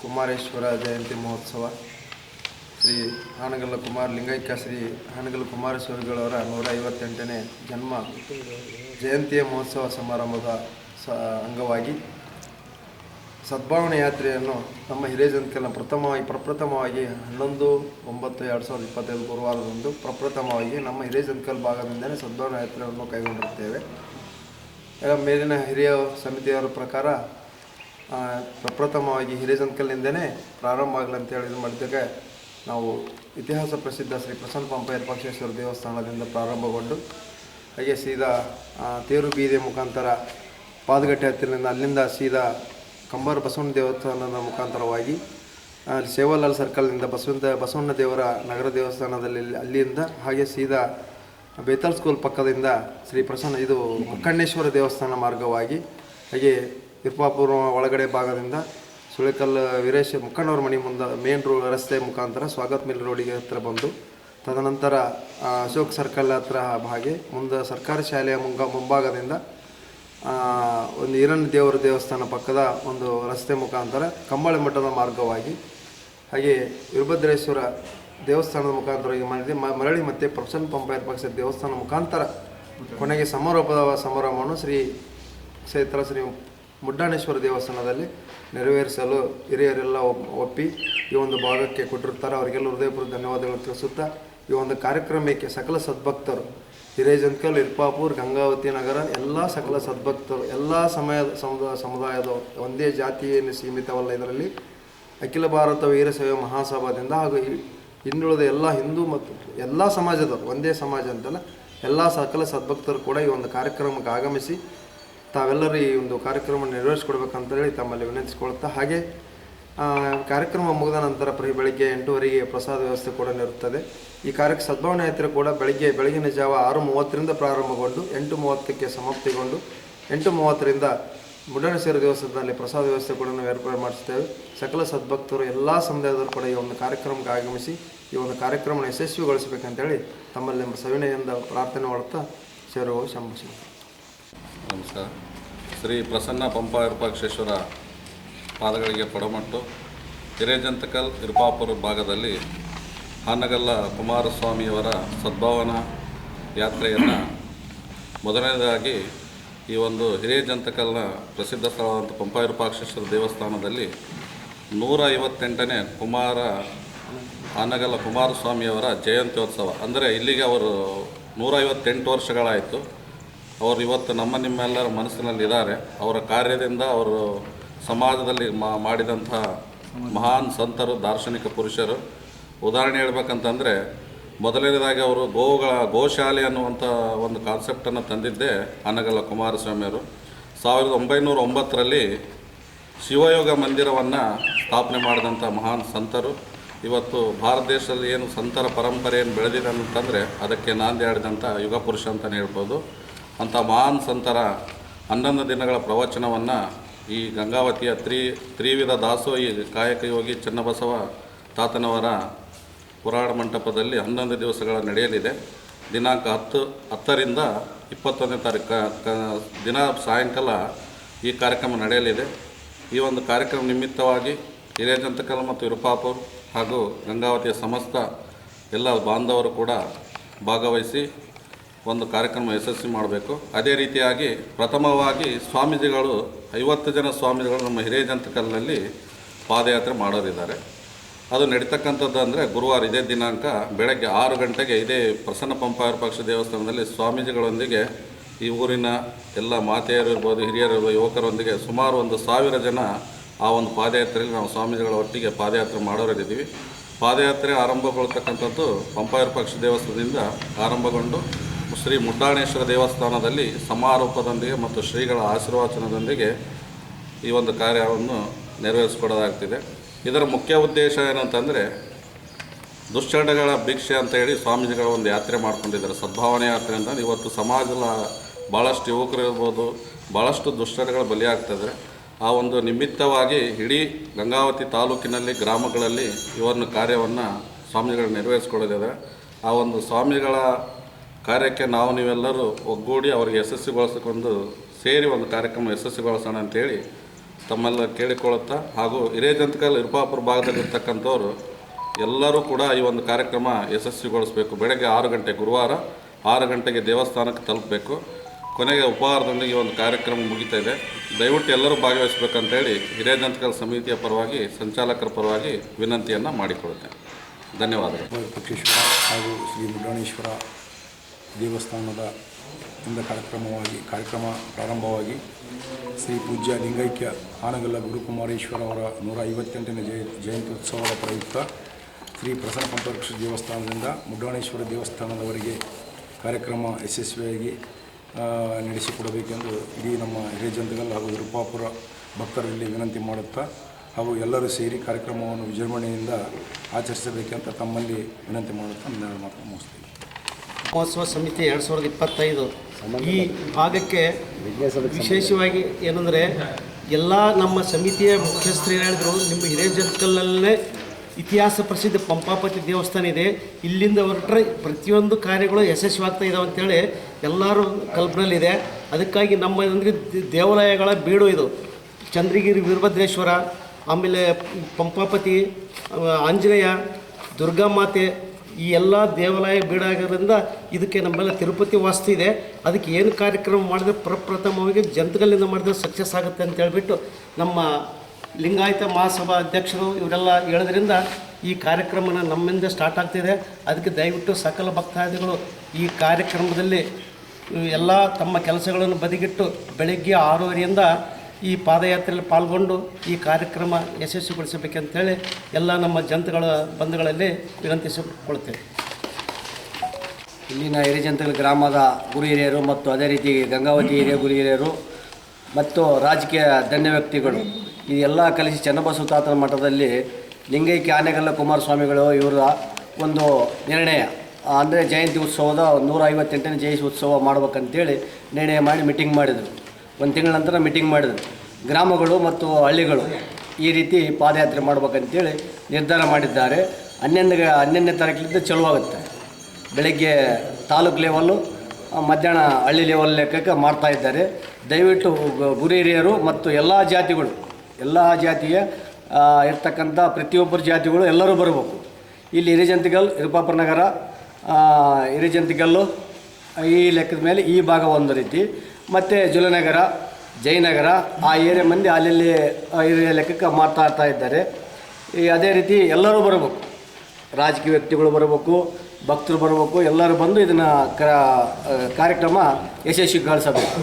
ಕುಮಾರೇಶ್ವರ ಜಯಂತಿ ಮಹೋತ್ಸವ, ಶ್ರೀ ಹಾನಗಲ್ಲ ಕುಮಾರ್ ಲಿಂಗೈಕ್ಯ, ಶ್ರೀ ಹಾನಗಲ್ಲ ಕುಮಾರಸ್ವಾಮಿಗಳವರ ನೂರ ಐವತ್ತೆಂಟನೇ ಜನ್ಮ ಜಯಂತಿಯ ಮಹೋತ್ಸವ ಸಮಾರಂಭದ ಸ, ಅಂಗವಾಗಿ ಸದ್ಭಾವನೆ ಯಾತ್ರೆಯನ್ನು ನಮ್ಮ ಹಿರಿಯ ಜನತೆಯನ್ನು ಪ್ರಥಮವಾಗಿ, ಪ್ರಪ್ರಥಮವಾಗಿ ಹನ್ನೊಂದು, ಒಂಬತ್ತು, ಎರಡು ಸಾವಿರದ ಇಪ್ಪತ್ತೈದು ಗುರುವಾರದಂದು ಪ್ರಪ್ರಥಮವಾಗಿ ನಮ್ಮ ಹಿರಿಯ ಜನಕಲ್ ಭಾಗದಿಂದಲೇ ಸದ್ಭಾವನೆ ಯಾತ್ರೆಯನ್ನು ಕೈಗೊಂಡಿರುತ್ತೇವೆ. ಈಗ ಮೇಲಿನ ಹಿರಿಯ ಸಮಿತಿಯವರ ಪ್ರಕಾರ ಪ್ರಪ್ರಥಮವಾಗಿ ಹಿರೇಜನ್ಕಲ್ನಿಂದನೇ ಪ್ರಾರಂಭ ಆಗಲಿ ಅಂತ ಹೇಳಿ ಇದು ಮಾಡಿದಾಗ ನಾವು ಇತಿಹಾಸ ಪ್ರಸಿದ್ಧ ಶ್ರೀ ಪ್ರಸನ್ನ ಪಂಪಯ್ಯ ಪಕ್ಷೇಶ್ವರ ದೇವಸ್ಥಾನದಿಂದ ಪ್ರಾರಂಭಗೊಂಡು, ಹಾಗೆ ಸೀದಾ ತೇರು ಬೀದಿಯ ಮುಖಾಂತರ ಪಾದಗಟ್ಟೆ ಹತ್ತಿರದಿಂದ ಅಲ್ಲಿಂದ ಸೀದಾ ಕಂಬಾರ ಬಸವಣ್ಣ ದೇವಸ್ಥಾನದ ಮುಖಾಂತರವಾಗಿ ಸೇವಾಲಾಲ್ ಸರ್ಕಲ್ನಿಂದ ಬಸವಂತ, ಬಸವಣ್ಣ ದೇವರ ನಗರ ದೇವಸ್ಥಾನದಲ್ಲಿ ಅಲ್ಲಿಂದ ಹಾಗೆ ಸೀದಾ ಬೇತಾಲ್ ಸ್ಕೂಲ್ ಪಕ್ಕದಿಂದ ಶ್ರೀ ಪ್ರಸನ್ನ, ಇದು ಮುಕ್ಕಣ್ಣೇಶ್ವರ ದೇವಸ್ಥಾನ ಮಾರ್ಗವಾಗಿ ಹಾಗೆ ಇರ್ಪಾಪುರ ಒಳಗಡೆ ಭಾಗದಿಂದ ಸುಳೆಕಲ್ ವೀರೇಶ್ ಮುಖಂಡವ್ರ ಮನೆ ಮುಂದೆ ಮೇನ್ ರೋ ರಸ್ತೆ ಮುಖಾಂತರ ಸ್ವಾಗತ್ ಮಿಲ್ ರೋಡಿಗೆ ಹತ್ರ ಬಂದು, ತದನಂತರ ಅಶೋಕ್ ಸರ್ಕಲ್ ಹತ್ರ ಹಾಗೆ ಮುಂದೆ ಸರ್ಕಾರಿ ಶಾಲೆಯ ಮುಂಗ ಮುಂಭಾಗದಿಂದ ಒಂದು ಈರಣ್ಣ ದೇವರ ದೇವಸ್ಥಾನ ಪಕ್ಕದ ಒಂದು ರಸ್ತೆ ಮುಖಾಂತರ ಕಂಬಳೆ ಮಠದ ಮಾರ್ಗವಾಗಿ, ಹಾಗೆ ವೀರಭದ್ರೇಶ್ವರ ದೇವಸ್ಥಾನದ ಮುಖಾಂತರವಾಗಿ ಮಾಡಿದೆ ಮ- ಮರಳಿ ಮತ್ತು ಪ್ರಸನ್ನ ಪಂಪಾಯತ್ ಪಕ್ಷದ ದೇವಸ್ಥಾನ ಮುಖಾಂತರ ಕೊನೆಗೆ ಸಮಾರೋಪದ ಸಮಾರಂಭವನ್ನು ಶ್ರೀ ಕ್ಷೇತ್ರ ಶ್ರೀ ಮುಡ್ಡಾಣೇಶ್ವರ ದೇವಸ್ಥಾನದಲ್ಲಿ ನೆರವೇರಿಸಲು ಹಿರಿಯರೆಲ್ಲ ಒಪ್- ಒಪ್ಪಿ ಈ ಒಂದು ಭಾಗಕ್ಕೆ ಕೊಟ್ಟಿರ್ತಾರೆ ಅವರಿಗೆಲ್ಲ ಹೃದಯಪೂರ್ವ ಧನ್ಯವಾದಗಳು ತಿಳಿಸುತ್ತಾ ಈ ಒಂದು ಕಾರ್ಯಕ್ರಮಕ್ಕೆ ಸಕಲ ಸದ್ಭಕ್ತರು ಹಿರೇಜಂಕಲ್ ಇರ್ಪಾಪುರ್ ಗಂಗಾವತಿ ನಗರ, ಎಲ್ಲ ಸಕಲ ಸದ್ಭಕ್ತರು, ಎಲ್ಲ ಸಮಯದ ಸಮುದಾಯ ಸಮುದಾಯದ ಒಂದೇ ಜಾತಿಯನ್ನು ಸೀಮಿತವಲ್ಲ ಇದರಲ್ಲಿ. ಅಖಿಲ ಭಾರತ ವೀರಶೈವ ಮಹಾಸಭಾದಿಂದ ಹಾಗೂ ಹಿಂದುಳಿದ ಎಲ್ಲ ಹಿಂದೂ ಮತ್ತು ಎಲ್ಲ ಸಮಾಜದವರು, ಒಂದೇ ಸಮಾಜ ಅಂತಲ್ಲ, ಎಲ್ಲ ಸಕಲ ಸದ್ಭಕ್ತರು ಕೂಡ ಈ ಒಂದು ಕಾರ್ಯಕ್ರಮಕ್ಕೆ ಆಗಮಿಸಿ ತಾವೆಲ್ಲರೂ ಈ ಒಂದು ಕಾರ್ಯಕ್ರಮ ನೆರವೇರಿಸಿಕೊಡ್ಬೇಕಂತೇಳಿ ತಮ್ಮಲ್ಲಿ ವಿನಂತಿಸಿಕೊಳ್ತಾ, ಹಾಗೆ ಕಾರ್ಯಕ್ರಮ ಮುಗಿದ ನಂತರ ಪ್ರತಿ ಬೆಳಗ್ಗೆ ಎಂಟೂವರೆಗೆ ಪ್ರಸಾದ ವ್ಯವಸ್ಥೆ ಕೂಡ ಇರುತ್ತದೆ ಈ ಕಾರ್ಯಕ್ಕೆ ಸದ್ಭಾವನೆ ಯಾತ್ರೆ ಕೂಡ ಬೆಳಗ್ಗೆ, ಬೆಳಗಿನ ಜಾವ ಆರು ಮೂವತ್ತರಿಂದ ಪ್ರಾರಂಭಗೊಂಡು ಎಂಟು ಮೂವತ್ತಕ್ಕೆ ಸಮಾಪ್ತಿಗೊಂಡು ಎಂಟು ಮೂವತ್ತರಿಂದ ಮುಡಣೇಶ್ವರ ದೇವಸ್ಥಾನದಲ್ಲಿ ಪ್ರಸಾದ ವ್ಯವಸ್ಥೆ ಕೂಡ ನಾವು ಏರ್ಪಾಡು ಮಾಡಿಸ್ತೇವೆ. ಸಕಲ ಸದ್ಭಕ್ತರು ಎಲ್ಲ ಸಮುದಾಯದವರು ಕೂಡ ಈ ಒಂದು ಕಾರ್ಯಕ್ರಮಕ್ಕೆ ಆಗಮಿಸಿ, ಈ ಒಂದು ಕಾರ್ಯಕ್ರಮವನ್ನು ಯಶಸ್ವಿಗೊಳಿಸಬೇಕಂತೇಳಿ ತಮ್ಮಲ್ಲಿ ನಮ್ಮ ಸವಿನಯಿಂದ ಪ್ರಾರ್ಥನೆ ಮಾಡುತ್ತಾ ಸೇರುವ ಶಂಭು. ನಮಸ್ಕಾರ. ಶ್ರೀ ಪ್ರಸನ್ನ ಪಂಪ ವಿರೂಪಾಕ್ಷೇಶ್ವರ ಪಾದಗಳಿಗೆ ಪಡಮಟ್ಟು ಹಿರೇಜಂತಕಲ್ ಇರುಪಾಪುರ ಭಾಗದಲ್ಲಿ ಹಾನಗಲ್ಲ ಕುಮಾರಸ್ವಾಮಿಯವರ ಸದ್ಭಾವನಾ ಯಾತ್ರೆಯನ್ನು ಮೊದಲನೇದಾಗಿ ಈ ಒಂದು ಹಿರೇಜಂತಕಲ್ನ ಪ್ರಸಿದ್ಧ ಸ್ಥಳವಾದಂಥ ಪಂಪ ವಿರೂಪಾಕ್ಷೇಶ್ವರ ದೇವಸ್ಥಾನದಲ್ಲಿ ನೂರ ಐವತ್ತೆಂಟನೇ ಕುಮಾರ ಹಾನಗಲ್ಲ ಕುಮಾರಸ್ವಾಮಿಯವರ ಜಯಂತ್ಯೋತ್ಸವ. ಅಂದರೆ ಇಲ್ಲಿಗೆ ಅವರು ನೂರೈವತ್ತೆಂಟು ವರ್ಷಗಳಾಯಿತು. ಅವರು ಇವತ್ತು ನಮ್ಮ ನಿಮ್ಮೆಲ್ಲರ ಮನಸ್ಸಿನಲ್ಲಿ ಇದ್ದಾರೆ. ಅವರ ಕಾರ್ಯದಿಂದ ಅವರು ಸಮಾಜದಲ್ಲಿ ಮಾಡಿದಂಥ ಮಹಾನ್ ಸಂತರು, ದಾರ್ಶನಿಕ ಪುರುಷರು. ಉದಾಹರಣೆ ಹೇಳ್ಬೇಕಂತಂದರೆ, ಮೊದಲನೇದಾಗಿ ಅವರು ಗೋವುಗಳ ಗೋಶಾಲೆ ಅನ್ನುವಂಥ ಒಂದು ಕಾನ್ಸೆಪ್ಟನ್ನು ತಂದಿದ್ದೇ ಅನಗಲ್ಲ ಕುಮಾರಸ್ವಾಮಿಯವರು. ಸಾವಿರದ ಒಂಬೈನೂರ ಒಂಬತ್ತರಲ್ಲಿ ಶಿವಯೋಗ ಮಂದಿರವನ್ನು ಸ್ಥಾಪನೆ ಮಾಡಿದಂಥ ಮಹಾನ್ ಸಂತರು. ಇವತ್ತು ಭಾರತ ದೇಶದಲ್ಲಿ ಏನು ಸಂತರ ಪರಂಪರೆ ಏನು ಬೆಳೆದಿದೆ ಅಂತಂದರೆ, ಅದಕ್ಕೆ ನಾಂದಿ ಆಡಿದಂಥ ಯುಗ ಪುರುಷ ಅಂತಲೇ ಹೇಳ್ಬೋದು. ಅಂಥ ಮಹಾನ್ ಸಂತರ ಹನ್ನೊಂದು ದಿನಗಳ ಪ್ರವಚನವನ್ನು ಈ ಗಂಗಾವತಿಯ ತ್ರಿ, ತ್ರಿವಿಧ ಕಾಯಕ ಯೋಗಿ ಚನ್ನಬಸವ ತಾತನವರ ಪುರಾಣ ಮಂಟಪದಲ್ಲಿ ಹನ್ನೊಂದು ದಿವಸಗಳ ನಡೆಯಲಿದೆ. ದಿನಾಂಕ ಹತ್ತು, ಹತ್ತರಿಂದ ಇಪ್ಪತ್ತೊಂದನೇ ತಾರೀಕು ದಿನ ಸಾಯಂಕಾಲ ಈ ಕಾರ್ಯಕ್ರಮ ನಡೆಯಲಿದೆ. ಈ ಒಂದು ಕಾರ್ಯಕ್ರಮ ನಿಮಿತ್ತವಾಗಿ ಹಿರೇಜಂತಕಲ್ ಮತ್ತು ಇರುಪಾಪುರ್ ಹಾಗೂ ಗಂಗಾವತಿಯ ಸಮಸ್ತ ಎಲ್ಲ ಬಾಂಧವರು ಕೂಡ ಭಾಗವಹಿಸಿ ಒಂದು ಕಾರ್ಯಕ್ರಮ ಯಶಸ್ವಿ ಮಾಡಬೇಕು. ಅದೇ ರೀತಿಯಾಗಿ ಪ್ರಥಮವಾಗಿ ಸ್ವಾಮೀಜಿಗಳು, ಐವತ್ತು ಜನ ಸ್ವಾಮೀಜಿಗಳು ನಮ್ಮ ಹಿರೇಜಂತಕಲ್ನಲ್ಲಿ ಪಾದಯಾತ್ರೆ ಮಾಡೋರಿದ್ದಾರೆ. ಅದು ನಡೀತಕ್ಕಂಥದ್ದು ಅಂದರೆ ಗುರುವಾರ ಇದೇ ದಿನಾಂಕ ಬೆಳಗ್ಗೆ ಆರು ಗಂಟೆಗೆ ಇದೇ ಪ್ರಸನ್ನ ಪಂಪಾಯರ್ ಪಕ್ಷ ದೇವಸ್ಥಾನದಲ್ಲಿ ಸ್ವಾಮೀಜಿಗಳೊಂದಿಗೆ ಈ ಊರಿನ ಎಲ್ಲ ಮಾತೆಯರು ಇರ್ಬೋದು ಹಿರಿಯರಿರ್ಬೋದು ಯುವಕರೊಂದಿಗೆ ಸುಮಾರು ಒಂದು ಸಾವಿರ ಜನ ಆ ಒಂದು ಪಾದಯಾತ್ರೆಯಲ್ಲಿ ನಾವು ಸ್ವಾಮೀಜಿಗಳ ಒಟ್ಟಿಗೆ ಪಾದಯಾತ್ರೆ ಮಾಡೋರಿದ್ದೀವಿ. ಪಾದಯಾತ್ರೆ ಆರಂಭಗೊಳ್ತಕ್ಕಂಥದ್ದು ಪಂಪಾಯರ ಪಕ್ಷ ದೇವಸ್ಥಾನದಿಂದ ಆರಂಭಗೊಂಡು ಶ್ರೀ ಮುದ್ದಾಣೇಶ್ವರ ದೇವಸ್ಥಾನದಲ್ಲಿ ಸಮಾರೋಪದೊಂದಿಗೆ ಮತ್ತು ಶ್ರೀಗಳ ಆಶೀರ್ವಚನದೊಂದಿಗೆ ಈ ಒಂದು ಕಾರ್ಯವನ್ನು ನೆರವೇರಿಸಿಕೊಡೋದಾಗ್ತಿದೆ ಇದರ ಮುಖ್ಯ ಉದ್ದೇಶ ಏನಂತಂದರೆ, ದುಶ್ಚಟಗಳ ಭಿಕ್ಷೆ ಅಂತ ಹೇಳಿ ಸ್ವಾಮೀಜಿಗಳ ಒಂದು ಯಾತ್ರೆ ಮಾಡ್ಕೊಂಡಿದ್ದಾರೆ. ಸದ್ಭಾವನೆ ಯಾತ್ರೆ ಅಂತ ಇವತ್ತು ಸಮಾಜದ ಭಾಳಷ್ಟು ಯುವಕರು ಇರ್ಬೋದು ಭಾಳಷ್ಟು ದುಶ್ಚಟಗಳ ಬಲಿಯಾಗ್ತದೆ ಆ ಒಂದು ನಿಮಿತ್ತವಾಗಿ ಇಡೀ ಗಂಗಾವತಿ ತಾಲೂಕಿನಲ್ಲಿ, ಗ್ರಾಮಗಳಲ್ಲಿ ಇವರನ್ನು ಕಾರ್ಯವನ್ನು ಸ್ವಾಮಿಗಳು ನೆರವೇರಿಸ್ಕೊಳ್ಳೋದಿದೆ ಆ ಒಂದು ಸ್ವಾಮಿಗಳ ಕಾರ್ಯಕ್ಕೆ ನಾವು ನೀವೆಲ್ಲರೂ ಒಗ್ಗೂಡಿ ಅವರಿಗೆ ಯಶಸ್ವಿಗೊಳಿಸಿಕೊಂಡು ಸೇರಿ ಒಂದು ಕಾರ್ಯಕ್ರಮ ಯಶಸ್ವಿಗೊಳಿಸೋಣ ಅಂತೇಳಿ ತಮ್ಮೆಲ್ಲ ಕೇಳಿಕೊಳ್ಳುತ್ತಾ ಹಾಗೂ ಹಿರೇಜಂತಕಲ್ ಇರ್ಪಾಪುರ ಭಾಗದಲ್ಲಿರ್ತಕ್ಕಂಥವ್ರು ಎಲ್ಲರೂ ಕೂಡ ಈ ಒಂದು ಕಾರ್ಯಕ್ರಮ ಯಶಸ್ವಿಗೊಳಿಸಬೇಕು. ಬೆಳಗ್ಗೆ ಆರು ಗಂಟೆ ಗುರುವಾರ ಆರು ಗಂಟೆಗೆ ದೇವಸ್ಥಾನಕ್ಕೆ ತಲುಪಬೇಕು. ಕೊನೆಗೆ ಉಪಹಾರದೊಂದಿಗೆ ಈ ಒಂದು ಕಾರ್ಯಕ್ರಮ ಮುಗಿತಾ ಇದೆ. ದಯವಿಟ್ಟು ಎಲ್ಲರೂ ಭಾಗವಹಿಸಬೇಕಂತೇಳಿ ಹಿರೇಜಂತಕಲ್ ಸಮಿತಿಯ ಪರವಾಗಿ, ಸಂಚಾಲಕರ ಪರವಾಗಿ ವಿನಂತಿಯನ್ನು ಮಾಡಿಕೊಳ್ಳುತ್ತೇನೆ. ಧನ್ಯವಾದಗಳು. ಹಾಗೂ ಶ್ರೀ ಮುಡ್ಡಾಣೇಶ್ವರ ದೇವಸ್ಥಾನದ ಇಂದ ಕಾರ್ಯಕ್ರಮವಾಗಿ, ಕಾರ್ಯಕ್ರಮ ಪ್ರಾರಂಭವಾಗಿ ಶ್ರೀ ಪೂಜ್ಯ ಲಿಂಗೈಕ್ಯ ಆನಗಲ್ಲ ಗುರುಕುಮಾರೇಶ್ವರ ಅವರ ನೂರ ಐವತ್ತೆಂಟನೇ ಜಯ ಜಯಂತಿ ಉತ್ಸವದ ಪ್ರಯುಕ್ತ ಶ್ರೀ ಪ್ರಸನ್ನ ಪಂಪರಕ್ಷ ದೇವಸ್ಥಾನದಿಂದ ಮುಡ್ಡಾಣೇಶ್ವರ ದೇವಸ್ಥಾನದವರಿಗೆ ಕಾರ್ಯಕ್ರಮ ಯಶಸ್ವಿಯಾಗಿ ನಡೆಸಿಕೊಡಬೇಕೆಂದು ಇಡೀ ನಮ್ಮ ಹಿರೇಜಂತಗಲ್ ಹಾಗೂ ವಿರುಪಾಪುರ ಭಕ್ತರಲ್ಲಿ ವಿನಂತಿ ಮಾಡುತ್ತಾ ಹಾಗೂ ಎಲ್ಲರೂ ಸೇರಿ ಕಾರ್ಯಕ್ರಮವನ್ನು ವಿಜೃಂಭಣೆಯಿಂದ ಆಚರಿಸಬೇಕೆಂತ ತಮ್ಮಲ್ಲಿ ವಿನಂತಿ ಮಾಡುತ್ತಾ ನಾನು ಮಾತು ಮುಗಿಸ್ತೀನಿ. ಮಹೋತ್ಸವ ಸಮಿತಿ ಎರಡು ಸಾವಿರದ ಇಪ್ಪತ್ತೈದು. ಈ ಭಾಗಕ್ಕೆ ವಿಶೇಷವಾಗಿ ಏನಂದರೆ ಎಲ್ಲ ನಮ್ಮ ಸಮಿತಿಯ ಮುಖ್ಯಸ್ಥರು ಏನು ಹೇಳಿದ್ರು ನಿಮ್ಮ ಜನಕಲ್ಲಲ್ಲೇ ಇತಿಹಾಸ ಪ್ರಸಿದ್ಧ ಪಂಪಾಪತಿ ದೇವಸ್ಥಾನ ಇದೆ. ಇಲ್ಲಿಂದ ಹೊರಟ್ರೆ ಪ್ರತಿಯೊಂದು ಕಾರ್ಯಗಳು ಯಶಸ್ವಿಯಾಗ್ತಾ ಇದಾವೆ ಅಂತೇಳಿ ಎಲ್ಲರೂ ಕಲ್ಪನಲ್ಲಿದೆ. ಅದಕ್ಕಾಗಿ ನಮ್ಮ ಅಂದರೆ ದೇವಾಲಯಗಳ ಬೀಡು ಇದು. ಚಂದ್ರಗಿರಿ ವೀರಭದ್ರೇಶ್ವರ ಆಮೇಲೆ ಪಂಪಾಪತಿ ಆಂಜನೇಯ ದುರ್ಗಾಮಾತೆ ಈ ಎಲ್ಲ ದೇವಾಲಯ ಬೀಡಾಗೋದ್ರಿಂದ ಇದಕ್ಕೆ ನಮ್ಮೆಲ್ಲ ತಿರುಪತಿ ವಾಸ್ತು ಇದೆ. ಅದಕ್ಕೆ ಏನು ಕಾರ್ಯಕ್ರಮ ಮಾಡಿದ್ರೆ ಪ್ರಪ್ರಥಮವಾಗಿ ಜಂತಕಲ್ಲಿಂದ ಮಾಡಿದ್ರೆ ಸಕ್ಸಸ್ ಆಗುತ್ತೆ ಅಂತ ಹೇಳಿಬಿಟ್ಟು ನಮ್ಮ ಲಿಂಗಾಯತ ಮಹಾಸಭಾ ಅಧ್ಯಕ್ಷರು ಇವರೆಲ್ಲ ಹೇಳೋದ್ರಿಂದ ಈ ಕಾರ್ಯಕ್ರಮನ ನಮ್ಮಿಂದ ಸ್ಟಾರ್ಟ್ ಆಗ್ತಿದೆ. ಅದಕ್ಕೆ ದಯವಿಟ್ಟು ಸಕಲ ಭಕ್ತಾದಿಗಳು ಈ ಕಾರ್ಯಕ್ರಮದಲ್ಲಿ ಎಲ್ಲ ತಮ್ಮ ಕೆಲಸಗಳನ್ನು ಬದಿಗಿಟ್ಟು ಬೆಳಗ್ಗೆ ಆರೂವರೆಯಿಂದ ಈ ಪಾದಯಾತ್ರೆಯಲ್ಲಿ ಪಾಲ್ಗೊಂಡು ಈ ಕಾರ್ಯಕ್ರಮ ಯಶಸ್ವಿಗೊಳಿಸಬೇಕಂತೇಳಿ ಎಲ್ಲ ನಮ್ಮ ಜನತೆಗಳ ಬಂಧುಗಳಲ್ಲಿ ವಿನಂತಿಸಿಕೊಳ್ತೇವೆ ಇಲ್ಲಿನ ಹಿರಿಜಂತಗಳ ಗ್ರಾಮದ ಗುರು ಹಿರಿಯರು ಮತ್ತು ಅದೇ ರೀತಿ ಗಂಗಾವತಿ ಹಿರಿಯ ಗುರು ಹಿರಿಯರು ಮತ್ತು ರಾಜಕೀಯ ಧನ್ಯ ವ್ಯಕ್ತಿಗಳು, ಈ ಎಲ್ಲ ಕಲಿಸಿ ಚನ್ನಬಸವ ತಾತನ ಮಠದಲ್ಲಿ ಲಿಂಗೈಕ್ಯ ಆನೆಗಲ್ಲ ಕುಮಾರಸ್ವಾಮಿಗಳು ಇವರ ಒಂದು ನಿರ್ಣಯ, ಅಂದರೆ ಜಯಂತಿ ಉತ್ಸವದ ನೂರ ಐವತ್ತೆಂಟನೇ ಜಯಂತಿ ಉತ್ಸವ ಮಾಡ್ಬೇಕಂತೇಳಿ ನಿರ್ಣಯ ಮಾಡಿ ಮೀಟಿಂಗ್ ಮಾಡಿದರು. ಒಂದು ತಿಂಗಳ ನಂತರ ಮೀಟಿಂಗ್ ಮಾಡಿದ್ರು. ಗ್ರಾಮಗಳು ಮತ್ತು ಹಳ್ಳಿಗಳು ಈ ರೀತಿ ಪಾದಯಾತ್ರೆ ಮಾಡ್ಬೇಕಂತೇಳಿ ನಿರ್ಧಾರ ಮಾಡಿದ್ದಾರೆ. ಹನ್ನೊಂದು ಹನ್ನೊಂದನೇ ತಾರೀಕಿನಿಂದ ಚಲುವಾಗುತ್ತೆ ಬೆಳಗ್ಗೆ ತಾಲೂಕು ಲೆವೆಲ್ಲು ಮಧ್ಯಾಹ್ನ ಹಳ್ಳಿ ಲೆವೆಲ್ ಲೆಕ್ಕಕ್ಕೆ ಮಾಡ್ತಾ ಇದ್ದಾರೆ. ದಯವಿಟ್ಟು ಗುರಿ ಹಿರಿಯರು ಮತ್ತು ಎಲ್ಲ ಜಾತಿಗಳು, ಎಲ್ಲ ಜಾತಿಯ ಇರ್ತಕ್ಕಂಥ ಪ್ರತಿಯೊಬ್ಬರು ಜಾತಿಗಳು ಎಲ್ಲರೂ ಬರಬೇಕು. ಇಲ್ಲಿ ಹಿರಿಜಂತಿಗಲ್, ಇರುಪಾಪುರ ನಗರ ಹಿರಿಜಂತಿಗಲ್ಲು, ಈ ಲೆಕ್ಕದ ಮೇಲೆ ಈ ಭಾಗ ಒಂದು ರೀತಿ. ಮತ್ತು ಜುಲನಗರ, ಜಯನಗರ, ಆ ಏರಿಯಾ ಮಂದಿ ಅಲ್ಲಲ್ಲಿ ಏರಿಯಾ ಲೆಕ್ಕಕ್ಕೆ ಮಾತಾಡ್ತಾ ಇದ್ದಾರೆ. ಈ ಅದೇ ರೀತಿ ಎಲ್ಲರೂ ಬರಬೇಕು. ರಾಜಕೀಯ ವ್ಯಕ್ತಿಗಳು ಬರಬೇಕು, ಭಕ್ತರು ಬರಬೇಕು, ಎಲ್ಲರೂ ಬಂದು ಇದನ್ನು ಕಾರ್ಯಕ್ರಮ ಯಶಸ್ವಿಗೊಳಿಸಬೇಕು.